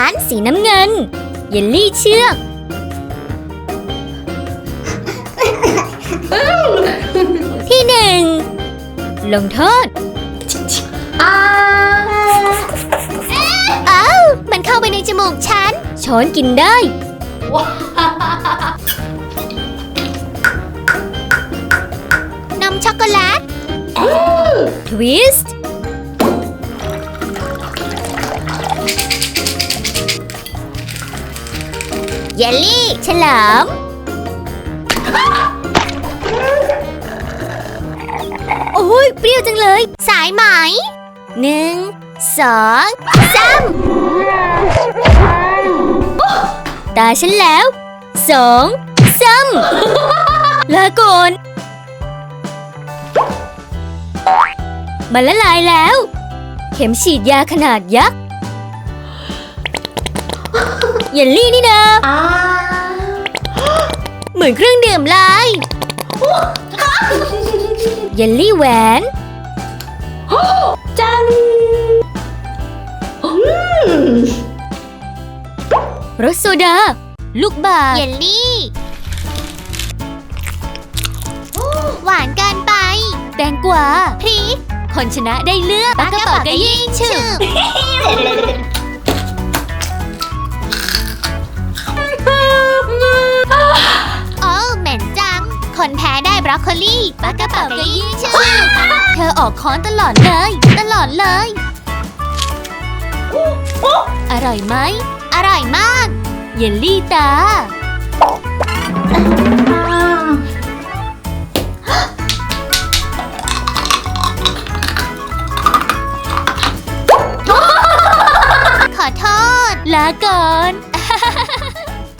ารสีน้ำเงิน เยลลี่เชือก ที่หนึ่งลงโทษอ่าเอ้ามันเข้าไปในจมูกฉัน ช้อนกินได้ นมช็อกโกแลตทวิสต์ ยลลี่ฉลามโอ้ยเปรี้ยวจังเลย สายไหมหนึ่งสองสามตาฉันแล้วสองสามลาก่อนมันละลายแล้ว เข็มฉีดยาขนาดยักษ์ เยลลี่นี่นะอ่าเหมือนเครื่องดื่มเลยเยลลี่แหวน จันอืมรสโซดา ลูกบาศก์เยลลี่ หวานเกินไป แตงกวาพริก คนชนะได้เลือกปากกระเป๋ากระยิ่งชื่อ พ้ได้บรอกโคลีปากกระเป๋ากระยิ่งชื่อเธอออกค้อนตลอดเลย ตลอดเลย อร่อยไหม อร่อยมาก เยลลี่ตาอ่าขอโทษ ลาก่อน